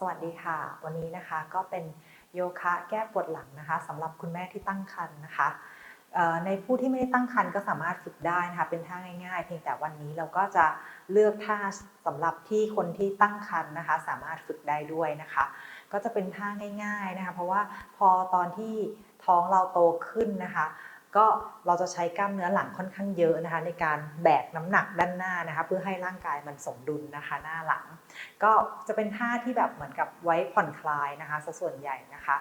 สวัสดีค่ะ วันนี้นะคะก็เป็นโยคะแก้ปวดหลังนะคะสำหรับคุณแม่ที่ตั้งครรภ์นะคะในผู้ที่ไม่ได้ตั้งครรภ์ก็สามารถฝึกได้นะคะเป็นท่าง่ายๆ เพียงแต่วันนี้เราก็จะเลือกท่าสำหรับที่คนที่ตั้งครรภ์นะคะ สามารถฝึกได้ด้วยนะคะ ก็จะเป็นท่าง่าย ๆนะคะ เพราะว่าพอตอนที่ท้องเราโตขึ้นนะคะ ก็เราจะใช้กล้ามเนื้อหลังค่อนข้างเยอะนะคะในการแบกน้ำหนักด้านหน้านะคะเพื่อให้ร่างกายมันสมดุลนะคะ หน้าหลัง ก็จะเป็นท่าที่แบบเหมือนกับไว้ผ่อนคลายนะคะส่วนใหญ่นะคะ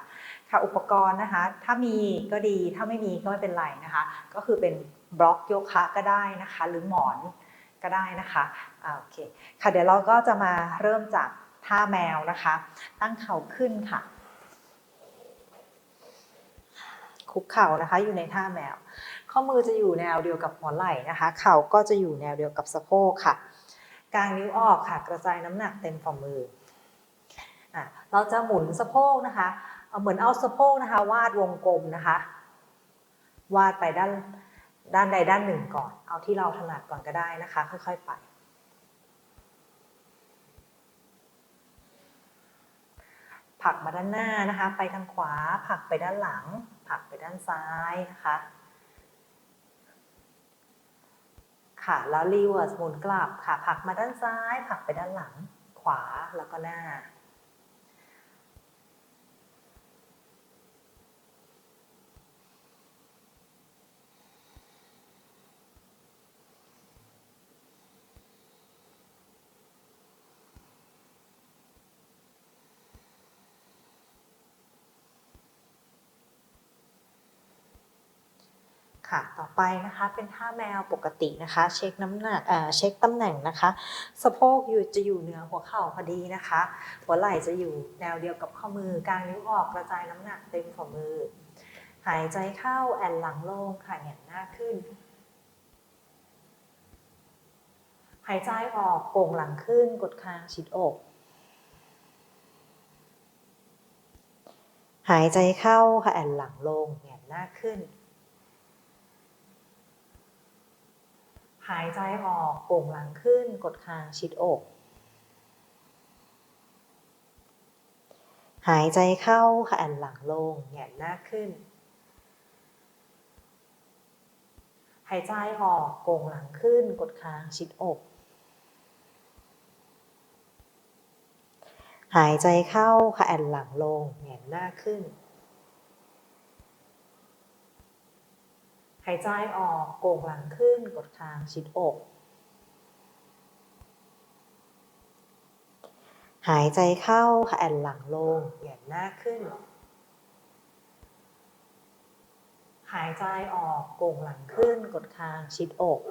ค่ะอุปกรณ์นะคะ ถ้ามีก็ดีถ้าไม่มีก็ไม่เป็นไรนะคะ ก็คือเป็นบล็อกโยคะก็ได้นะคะ หรือหมอนก็ได้นะคะโอเคค่ะเดี๋ยวเราก็จะมาเริ่มจากท่าแมวนะคะ ตั้งเข่าขึ้นค่ะ คุกเข่านะคะ อยู่ในท่าแมว ข้อมือจะอยู่แนวเดียวกับหัวไหล่นะคะ เข่าก็จะอยู่แนวเดียวกับสะโพกค่ะ กางนิ้วออกค่ะ กระจายน้ำหนักเต็มฝ่ามืออะเราจะหมุนสะโพกนะคะเอาเหมือนเอาสะโพกนะคะ วาดวงกลมนะคะ วาดไปด้านด้านใดด้านหนึ่งก่อน เอาที่เราถนัดก่อนก็ได้นะคะ ค่อยๆไปผลักมาด้านหน้านะคะ ไปทางขวาผลักไปด้านหลัง ผักไปด้านซ้ายนะคะ ค่ะ แล้วรีเวิร์สหมุนกลับค่ะ ผักมาด้านซ้าย ผักไปด้านหลัง ขวาแล้วก็หน้า ค่ะ ต่อไปนะคะเป็นท่าแมวปกตินะคะ เช็คน้ำหนักเอ่อเช็คตำแหน่งนะคะ สะโพกอยู่จะอยู่เหนือหัวเข่าพอดีนะคะ หัวไหล่จะอยู่แนวเดียวกับข้อมือกางนิ้วออกกระจายน้ำหนักเต็มฝ่ามือ หายใจเข้าแอนหลังลงค่ะแหงนหน้าขึ้น หายใจออกโก่งหลังขึ้น กดคางชิดอกหายใจเข้าค่ะแอนหลังลงแหงนหน้าขึ้น หายใจออกโก่งหลังขึ้น กดคางชิดอก หายใจเข้าค่ะแอนหลังลงแหงนหน้าขึ้น หายใจออกโก่งหลังขึ้น กดคางชิดอก หายใจเข้าค่ะแอนหลังลงแหงนหน้าขึ้น หายใจออกโก่งหลังขึ้นกดคางชิดอก หายใจเข้าค่ะแอนหลังลงแหงนหน้าขึ้น หายใจออกโก่งหลังขึ้นกดคางชิดอก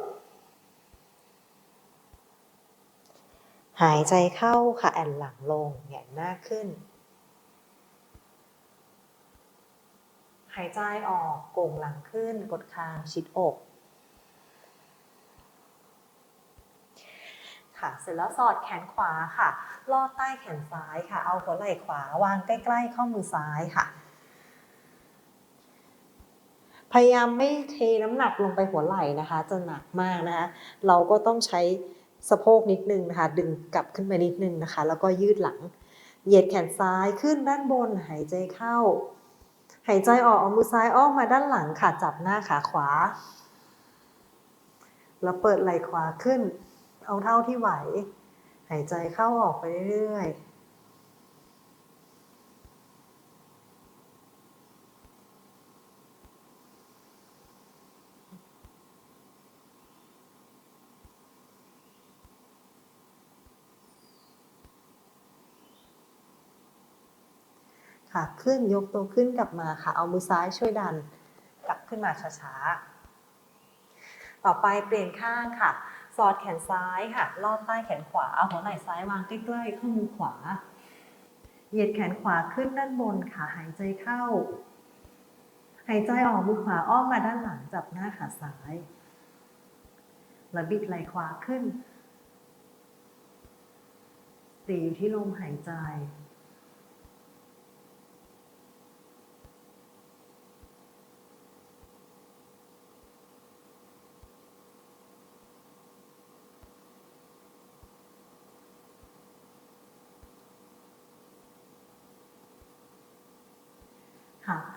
หายใจเข้าค่ะแอนหลังลงแหงนหน้าขึ้น หายใจออกโก่งหลังขึ้น กดคางชิดอก ค่ะ เสร็จแล้วสอดแขนขวาค่ะ ลอดใต้แขนซ้ายค่ะ เอาหัวไหล่ขวาวางใกล้ๆข้อมือซ้ายค่ะ พยายามไม่เทน้ำหนักลงไปหัวไหล่นะคะจะหนักมากนะคะ เราก็ต้องใช้สะโพกนิดนึงนะคะ ดึงกลับขึ้นไปนิดนึงนะคะ แล้วก็ยืดหลัง เหยียดแขนซ้ายขึ้นด้านบนหายใจเข้า หายใจออกเอามือซ้ายอ้อมมาด้านหลังค่ะ จับหน้าขาขวา แล้วเปิดไหล่ขวาขึ้น เอาเท่าที่ไหว หายใจเข้าออกไปเรื่อยๆ ค่ะ ขึ้นยกตัวขึ้นกลับมาค่ะ เอามือซ้ายช่วยดัน กลับขึ้นมาช้าๆ ต่อไปเปลี่ยนข้างค่ะ สอดแขนซ้ายค่ะ ลอดใต้แขนขวา เอาหัวไหล่ซ้ายวางใกล้ๆข้อมือขวา เหยียดแขนขวาขึ้นด้านบนค่ะ หายใจเข้า หายใจออกมือขวาอ้อมมาด้านหลังจับหน้าขาซ้าย แล้วบิดไหล่ขวาขึ้นติอยู่ที่ลมหายใจ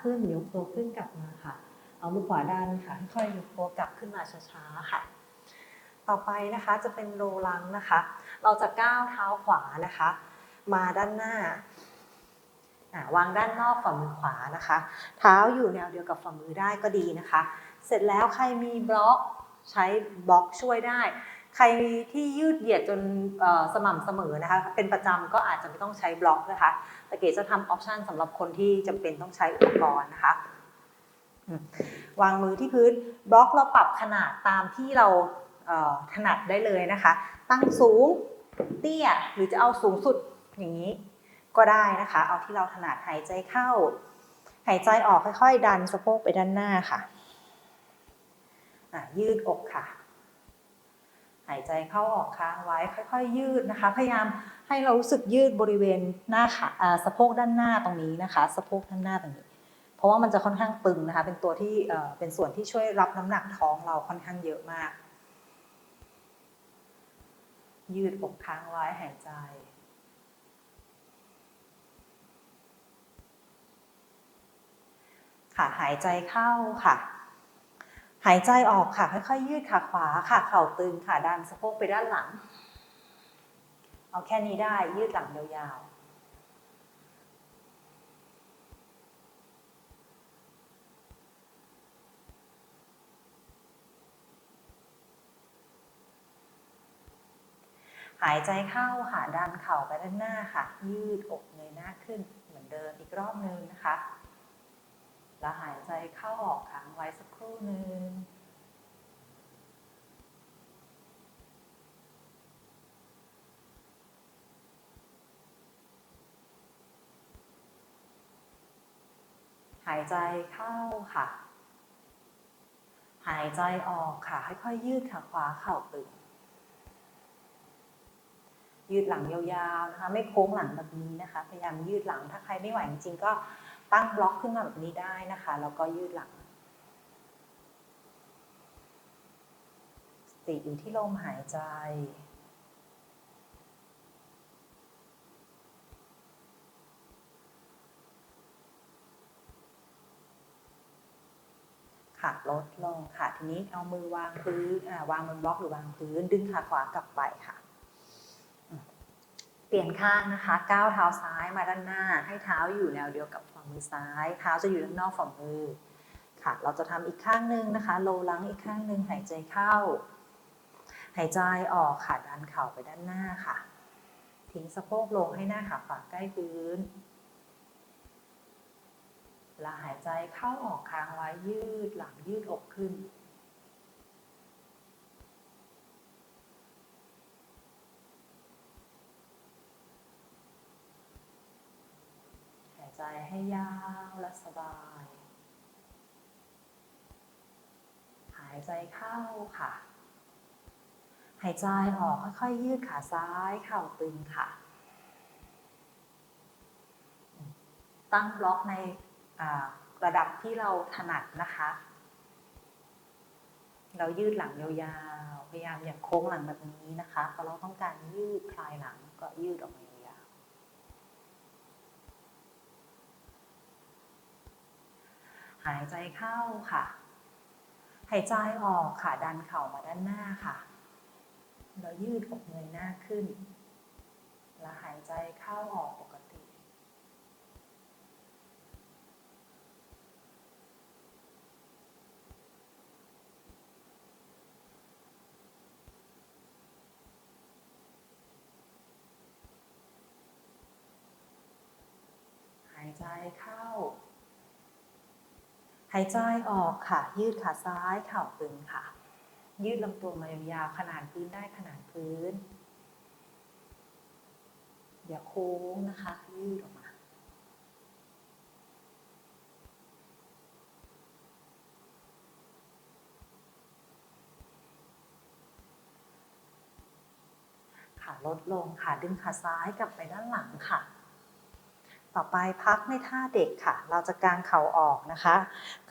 ขึ้นยกตัวขึ้นกลับมาค่ะ เอามือขวาดันค่ะค่อยยกตัวกลับขึ้นมาช้าๆค่ะ ต่อไปนะคะจะเป็นโรลังนะคะ เราจะก้าวเท้าขวานะคะ มาด้านหน้าวางด้านนอกฝ่ามือขวานะคะ เท้าอยู่แนวเดียวกับฝ่ามือได้ก็ดีนะคะ เสร็จแล้วใครมีบล็อกใช้บล็อกช่วยได้ ใครที่ยืดเหยียดจนสม่ำเสมอนะคะ เป็นประจำก็อาจจะไม่ต้องใช้บล็อกนะคะแต่เก๋จะทำออปชันสำหรับคนที่จำเป็นต้องใช้อุปกรณ์นะคะวางมือที่พื้นบล็อกเราปรับขนาดตามที่เราถนัดได้เลยนะคะ ตั้งสูงเตี้ยหรือจะเอาสูงสุดอย่างนี้ก็ได้นะคะ เอาที่เราถนัดหายใจเข้า หายใจออกค่อย ๆ ดันสะโพกไปด้านหน้าค่ะอะยืดอกค่ะ หายใจเข้าออกค้างไว้ค่อยๆ ยืดนะคะ พยายามให้เรารู้สึกยืดบริเวณหน้าขาสะโพกด้านหน้าตรงนี้นะคะสะโพกด้านหน้าตรงนี้ เพราะว่ามันจะค่อนข้างตึงนะคะ เป็นตัวที่เอ่อเป็นส่วนที่ช่วยรับน้ำหนักท้องเราค่อนข้างเยอะมาก ยืดอกค้างไว้หายใจค่ะหายใจเข้าค่ะ หายใจออกค่ะ ค่อยๆ ยืดขาขวาค่ะ เข่าตึงค่ะดันสะโพกไปด้านหลัง เอาแค่นี้ได้ยืดหลังยาวๆหายใจเข้าค่ะดันเข่าไปด้านหน้าค่ะ ยืดอกเงยหน้าขึ้นเหมือนเดิมอีกรอบนึงนะคะ แล้วหายใจเข้าออกค้างไว้สักครู่หนึ่งหายใจเข้าค่ะ หายใจออกค่ะ ค่อยๆยืดขาขวาเข่าตึง ยืดหลังยาวๆนะคะ ไม่โค้งหลังแบบนี้นะคะ พยายามยืดหลัง ถ้าใครไม่ไหวจริงๆก็ ตั้งบล็อกขึ้นมาแบบนี้ได้นะคะ แล้วก็ยืดหลัง สติอยู่ที่ลมหายใจค่ะลดลงค่ะ ทีนี้เอามือวางพื้นวางบนบล็อกหรือวางพื้น ดึงขาขวากลับไปค่ะ เปลี่ยนข้างนะคะ ก้าวเท้าซ้ายมาด้านหน้า ให้เท้าอยู่แนวเดียวกับฝ่ามือซ้าย เท้าจะอยู่ด้านนอกฝ่ามือ ค่ะ เราจะทำอีกข้างหนึ่งนะคะ โลลังอีกข้างหนึ่งหายใจเข้า หายใจออกค่ะ ดันเข่าไปด้านหน้าค่ะ ทิ้งสะโพกลงให้หน้าขาขวาใกล้พื้นเวลาหายใจเข้าออกค้างไว้ยืดหลังยืดอกขึ้น หาย ให้ยาวและสบาย หายใจเข้าค่ะ หายใจออกค่อยๆ ยืดขาซ้ายเข่าตึงค่ะ ตั้งบล็อกในระดับที่เราถนัดนะคะ เรายืดหลังยาวๆ พยายามอย่าโค้งหลังแบบนี้นะคะ เพราะเราต้องการยืดคลายหลังก็ยืดออกมายาวๆ หายใจเข้าค่ะ หายใจออกค่ะ ดันเข่ามาด้านหน้าค่ะ เรายืดอกเงยหน้าขึ้น แล้วหายใจเข้าออกปกติ หายใจเข้า หายใจออกค่ะ ยืดขาซ้ายเข่าตึงค่ะ ยืดลำตัวมายาวๆขนาดพื้นได้ขนาดพื้น อย่าโค้งนะคะ ยืดออกมาค่ะลดลงค่ะดึงขาซ้ายกลับไปด้านหลังค่ะ ต่อไปพักในท่าเด็กค่ะ เราจะกางเข่าออกนะคะ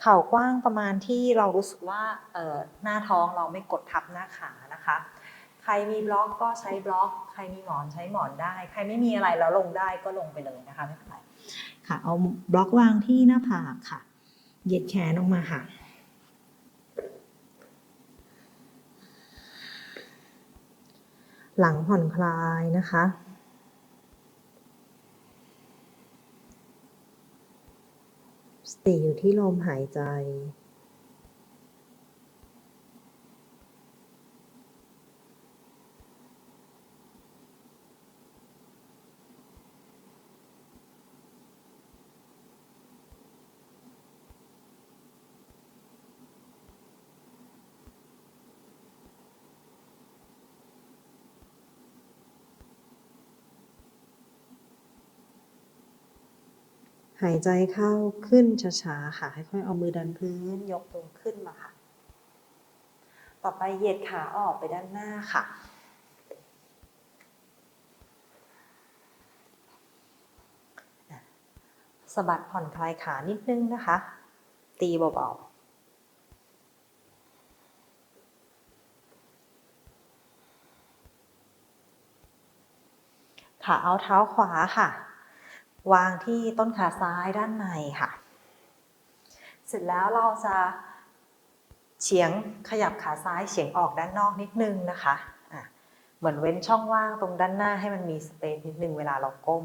เข่ากว้างประมาณที่เรารู้สึกว่าหน้าท้องเราไม่กดทับหน้าขานะคะ ใครมีบล็อกก็ใช้บล็อก ใครมีหมอนใช้หมอนได้ ใครไม่มีอะไรแล้วลงได้ก็ลงไปเลยนะคะไม่เป็นไรค่ะเอาบล็อกวางที่หน้าผากค่ะ เหยียดแขนออกมาค่ะหลังผ่อนคลายนะคะ สติอยู่ที่ลมหายใจ หายใจเข้าขึ้นช้าๆค่ะค่อยๆเอามือดันพื้นยกตัวขึ้นมาค่ะ ต่อไปเหยียดขาออกไปด้านหน้าค่ะ สะบัดผ่อนคลายขานิดนึงนะคะ ตีเบาๆขาเอาเท้าขวาค่ะ วางที่ต้นขาซ้ายด้านในค่ะ เสร็จแล้วเราจะเฉียงขยับขาซ้ายเฉียงออกด้านนอกนิดนึงนะคะะเหมือนเว้นช่องว่างตรงด้านหน้าให้มันมีสเปซนิดนึงเวลาเราก้ม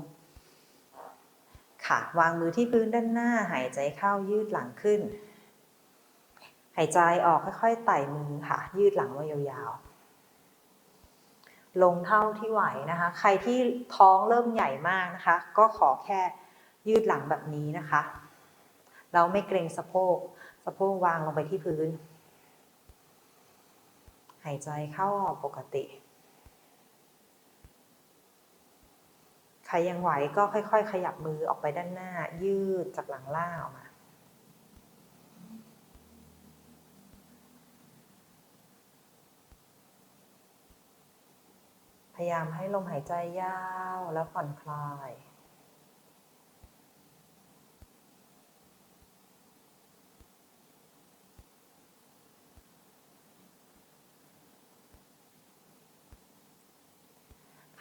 ค่ะ วางมือที่พื้นด้านหน้าหายใจเข้ายืดหลังขึ้น หายใจออกค่อยๆไต่มือค่ะ ยืดหลังไว้ยาวๆ ลงเท่าที่ไหวนะคะ ใครที่ท้องเริ่มใหญ่มากนะคะ ก็ขอแค่ยืดหลังแบบนี้นะคะ เราไม่เกรงสะโพก สะโพกวางลงไปที่พื้น หายใจเข้าออกปกติ ใครยังไหวก็ค่อย ๆ ขยับมือออกไปด้านหน้า ยืดจากหลังล่างออกมา พ ยายามให้ลมหายใจยาวแล้วผ่อนคลาย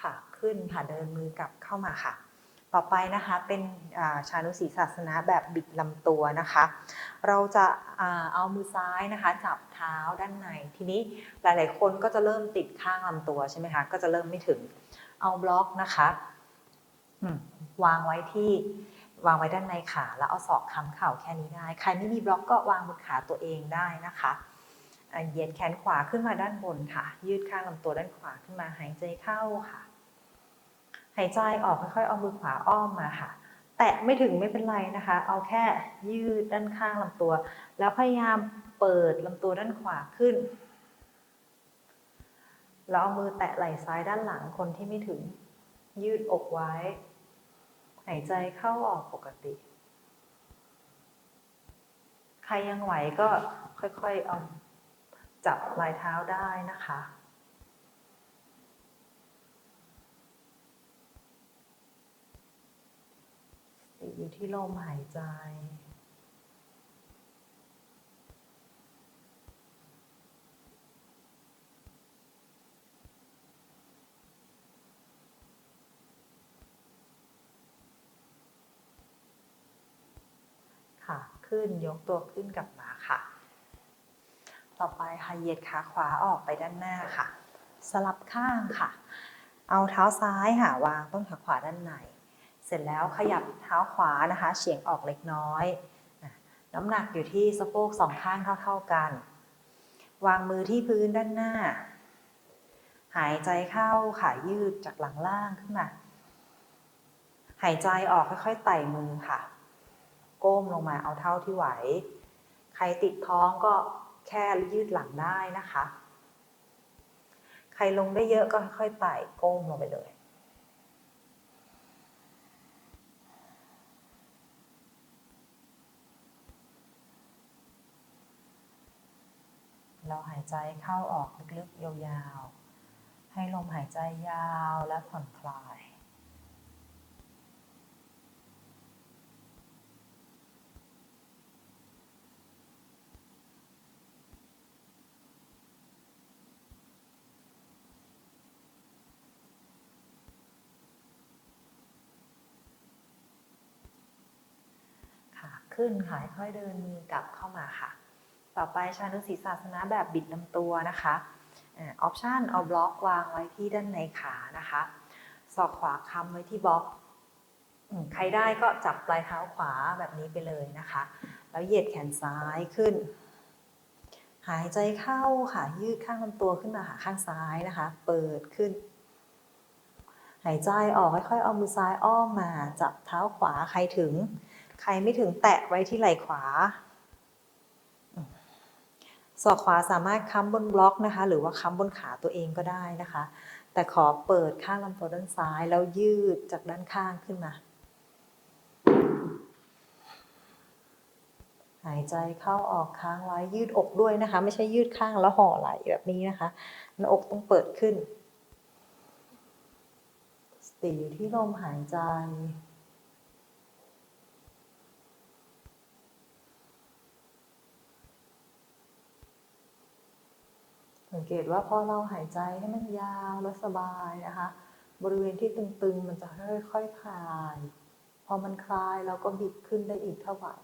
ค่ะ ขึ้นค่ะเดินมือกลับเข้ามาค่ะ ต่อไปนะคะเป็นชานุสีศาสนาแบบบิดลำตัวนะคะ เราจะเอามือซ้ายนะคะจับเท้าด้านใน ทีนี้หลายๆ คนก็จะเริ่มติดข้างลำตัวใช่ไหมคะก็จะเริ่มไม่ถึงเอาบล็อกนะคะวางไว้ที่วางไว้ด้านในขา แล้วเอาศอกค้ำเข่าแค่นี้ได้ ใครไม่มีบล็อกก็วางบนขาตัวเองได้นะคะเหยียดแขนขวาขึ้นมาด้านบนค่ะ ยืดข้างลำตัวด้านขวาขึ้นมาหายใจเข้าค่ะายใจออกค่อยๆ เอามือขวาอ้อมมาค่ะ แตะไม่ถึงไม่เป็นไรนะคะ เอาแค่ยืดด้านข้างลำตัว แล้วพยายามเปิดลำตัวด้านขวาขึ้น แล้วเอามือแตะไหล่ซ้ายด้านหลังคนที่ไม่ถึง ยืดอกไว้ หายใจเข้าออกปกติ ใครยังไหวก็ค่อยๆ เอาจับปลายเท้าได้นะคะ อยู่ที่ลมหายใจ ค่ะ ขึ้นยกตัวขึ้นกลับมาค่ะ ต่อไปค่ะเหยียดขาขวาออกไปด้านหน้าค่ะ สลับข้างค่ะ เอาเท้าซ้ายค่ะวางต้นขาขวาด้านใน เสร็จแล้วขยับเท้าขวานะคะ เฉียงออกเล็กน้อย น้ำหนักอยู่ที่สะโพกสองข้างเท่าๆกัน วางมือที่พื้นด้านหน้า หายใจเข้าขายืดจากหลังล่างขึ้นมา หายใจออกค่อยๆไต่มือค่ะ ก้มลงมาเอาเท่าที่ไหว ใครติดท้องก็แค่ยืดหลังได้นะคะ ใครลงได้เยอะก็ค่อยๆไต่ก้มลงไปเลย เราหายใจเข้าออกลึกๆยาวๆ ให้ลมหายใจยาวและผ่อนคลาย ขึ้นหายค่อยเดินมือกลับเข้ามาค่ะ ต่อไปชานุศีรษะสนะแบบบิดลำตัวนะคะออปชันเอาบล็อกวางไว้ที่ด้านในขานะคะ ศอกขวาค้ำไว้ที่บล็อก ใครได้ก็จับปลายเท้าขวาแบบนี้ไปเลยนะคะ แล้วเหยียดแขนซ้ายขึ้น หายใจเข้าค่ะ ยืดข้างลำตัวขึ้นมาหาข้างซ้ายนะคะ เปิดขึ้น หายใจออกค่อยๆ เอามือซ้ายอ้อมมา จับเท้าขวาใครถึง ใครไม่ถึงแตะไว้ที่ไหล่ขวา ศอกขวาสามารถค้ำบนบล็อกนะคะ หรือว่าค้ำบนขาตัวเองก็ได้นะคะ แต่ขอเปิดข้างลำตัวด้านซ้ายแล้วยืดจากด้านข้างขึ้นมา หายใจเข้าออกค้างไว้ยืดอกด้วยนะคะ ไม่ใช่ยืดข้างแล้วห่อไหล่แบบนี้นะคะหน้าอกต้องเปิดขึ้นสติอยู่ที่ลมหายใจ สังเกตว่าพอเราหายใจให้มันยาวและสบายนะคะ บริเวณที่ตึงๆ มันจะค่อยๆคลาย พอมันคลายเราก็บิดขึ้นได้อีกเท่าไหร่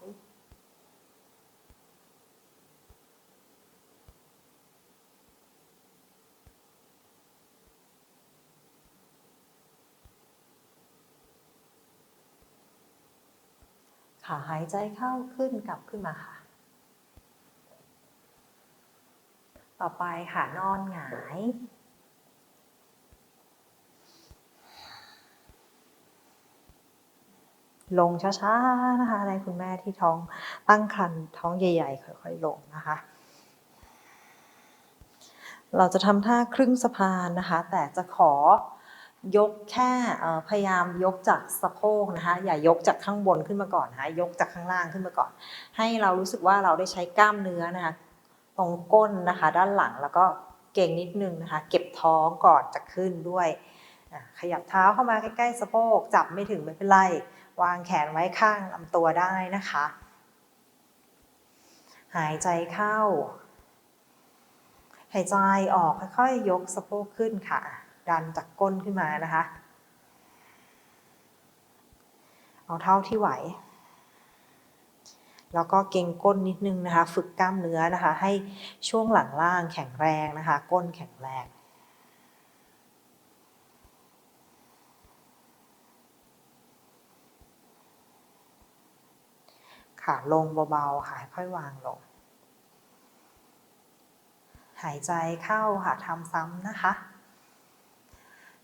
ค่ะหายใจเข้าขึ้นกลับขึ้นมาค่ะ ต่อไปค่ะนอนหงาย ลงช้าๆนะคะในคุณแม่ที่ท้องตั้งครรภ์ท้องใหญ่ๆ ค่อยๆ ลงนะคะ เราจะทำท่าครึ่งสะพานนะคะ แต่จะขอยกแค่พยายามยกจากสะโพกนะคะ อย่ายกจากข้างบนขึ้นมาก่อนนะคะยกจากข้างล่างขึ้นมาก่อน ให้เรารู้สึกว่าเราได้ใช้กล้ามเนื้อนะคะ ตรงก้นนะคะ ด้านหลังแล้วก็เก่งนิดนึงนะคะ เก็บท้องก่อนจะขึ้นด้วยขยับเท้าเข้ามาใกล้ๆสะโพกจับไม่ถึงไม่เป็นไร วางแขนไว้ข้างลำตัวได้นะคะ หายใจเข้า หายใจออกค่อยๆยกสะโพกขึ้นค่ะ ดันจากก้นขึ้นมานะคะ เอาเท่าที่ไหว แล้วก็เก่งก้นนิดนึงนะคะ ฝึกกล้ามเนื้อนะคะ ให้ช่วงหลังล่างแข็งแรงนะคะ ก้นแข็งแรงค่ะลงเบาๆค่ะค่อยวางลง หายใจเข้าค่ะทำซ้ำนะคะ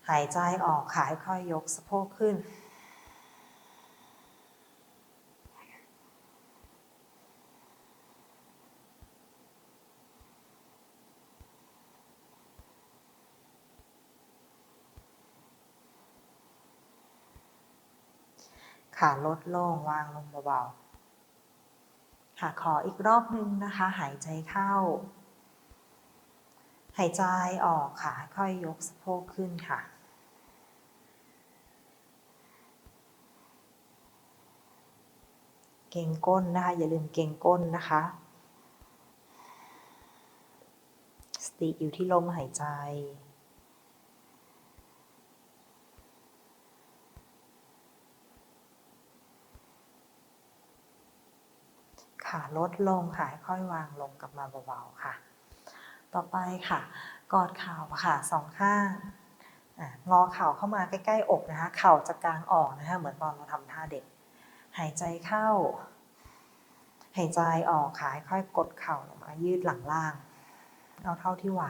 หายใจออกค่ะค่อยยกสะโพกขึ้น ขาลดลงวางลงเบาๆ ค่ะขออีกรอบนึงนะคะ หายใจเข้า หายใจออกค่ะ ค่อยยกสะโพกขึ้นค่ะ เก่งก้นนะคะ อย่าลืมเก่งก้นนะคะ สติอยู่ที่ลมหายใจ ค่ะลดลงค่ะค่อยวางลงกลับมาเบาๆค่ะ ต่อไปค่ะ กอดเข่าค่ะสองข้างงอเข่าเข้ามาใกล้ๆอกนะคะ เข่าจะกลางออกนะคะเหมือนตอนเราทำท่าเด็ก หายใจเข้า หายใจออกค่ะค่อยกดเข่าลงมายืดหลังล่าง เอาเท่าที่ไหว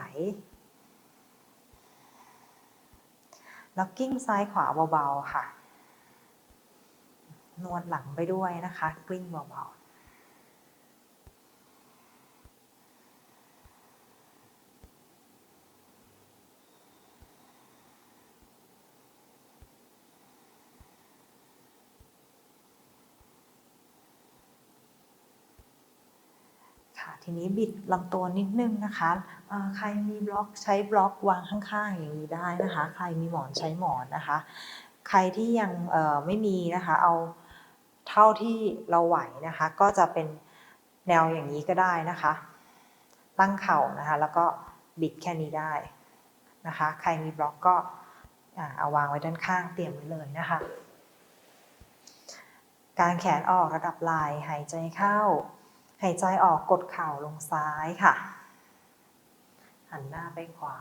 แล้วกิ้งซ้ายขวาเบาๆค่ะ นวดหลังไปด้วยนะคะ กลิ้งเบาๆ ค่ะ ทีนี้บิดลำตัวนิดนึงนะคะใครมีบล็อกใช้บล็อกวางข้างๆอย่างนี้ได้นะคะ ใครมีหมอนใช้หมอนนะคะ ใครที่ยังไม่มีนะคะ เอาเท่าที่เราไหวนะคะ ก็จะเป็นแนวอย่างนี้ก็ได้นะคะ ตั้งเข่านะคะ แล้วก็บิดแค่นี้ได้นะคะ ใครมีบล็อกก็เอาวางไว้ด้านข้างเตรียมไว้เลยนะคะ การแขนออกระดับไหล่หายใจเข้า หายใจออกกดเข่าลงซ้ายค่ะ หันหน้าไปขวา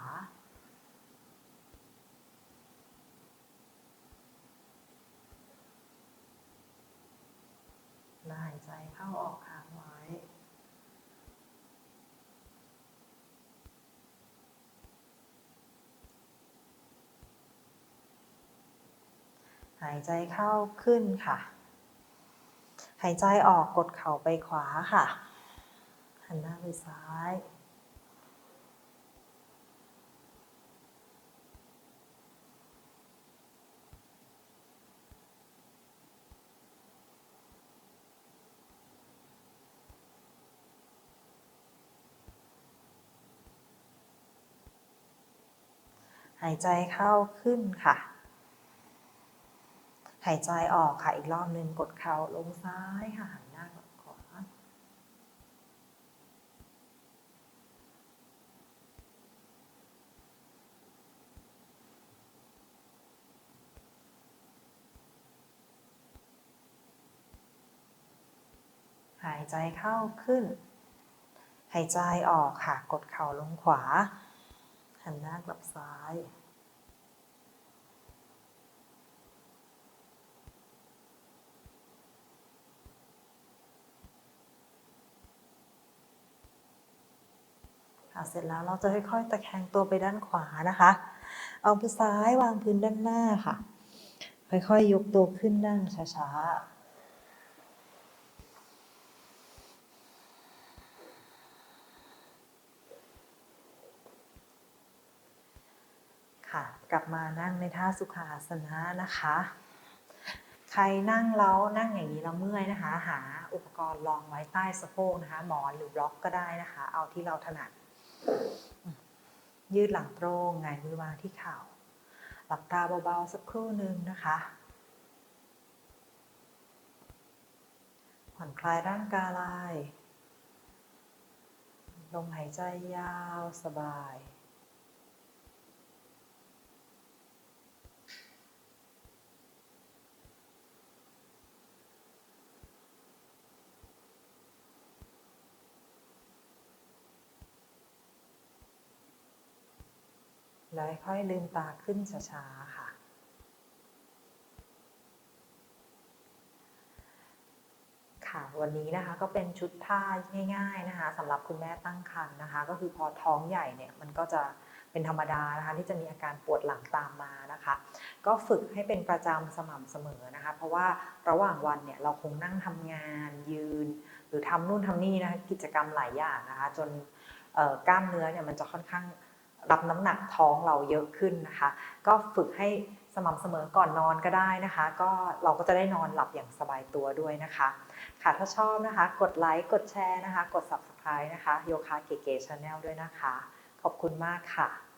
หายใจเข้าออกค้างไว้ หายใจเข้าขึ้นค่ะ หายใจออกกดเข่าไปขวาค่ะ หันหน้าไปซ้าย หายใจเข้าขึ้นค่ะ หายใจออกค่ะ อีกรอบหนึ่งกดเข่าลงซ้ายค่ะหันหน้ากลับขวา หายใจเข้าขึ้น หายใจออกค่ะ กดเข่าลงขวา หันหน้ากลับซ้าย เสร็จแล้วเราจะค่อยๆ ตะแคงตัวไปด้านขวานะคะ เอามือซ้ายวางพื้นด้านหน้าค่ะ ค่อยๆ ยกตัวขึ้นนั่งช้าๆค่ะกลับมานั่งในท่าสุขาสนะนะคะ ใครนั่งแล้วนั่งอย่างนี้แล้วเมื่อยนะคะ หาอุปกรณ์รองไว้ใต้สะโพกนะคะ หมอนหรือบล็อกก็ได้นะคะ เอาที่เราถนัด ยืดหลังตรงไงายมือวางที่เข่า หลับตาเบาๆสักครู่หนึ่งนะคะ ผ่อนคลายร่างกายลมหายใจยาวสบาย แล้วค่อยลืมตาขึ้นช้าๆค่ะ ค่ะ วันนี้นะคะก็เป็นชุดท่าง่ายๆนะคะสำหรับคุณแม่ตั้งครรภ์นะคะ ก็คือพอท้องใหญ่เนี่ยมันก็จะเป็นธรรมดานะคะที่จะมีอาการปวดหลังตามมานะคะ ก็ฝึกให้เป็นประจำสม่ำเสมอนะคะ เพราะว่าระหว่างวันเนี่ยเราคงนั่งทำงานยืน หรือทำนู่นทำนี่นะคะกิจกรรมหลายอย่างนะคะ จนกล้ามเนื้อเนี่ยมันจะค่อนข้าง รับน้ำหนักท้องเราเยอะขึ้นนะคะ ก็ฝึกให้สม่ำเสมอก่อนนอนก็ได้นะคะ ก็เราก็จะได้นอนหลับอย่างสบายตัวด้วยนะคะ ค่ะถ้าชอบนะคะ กดไลค์กดแชร์นะคะ กด subscribe นะคะโยคะเก๋ๆ Channel ด้วยนะคะ ขอบคุณมากค่ะ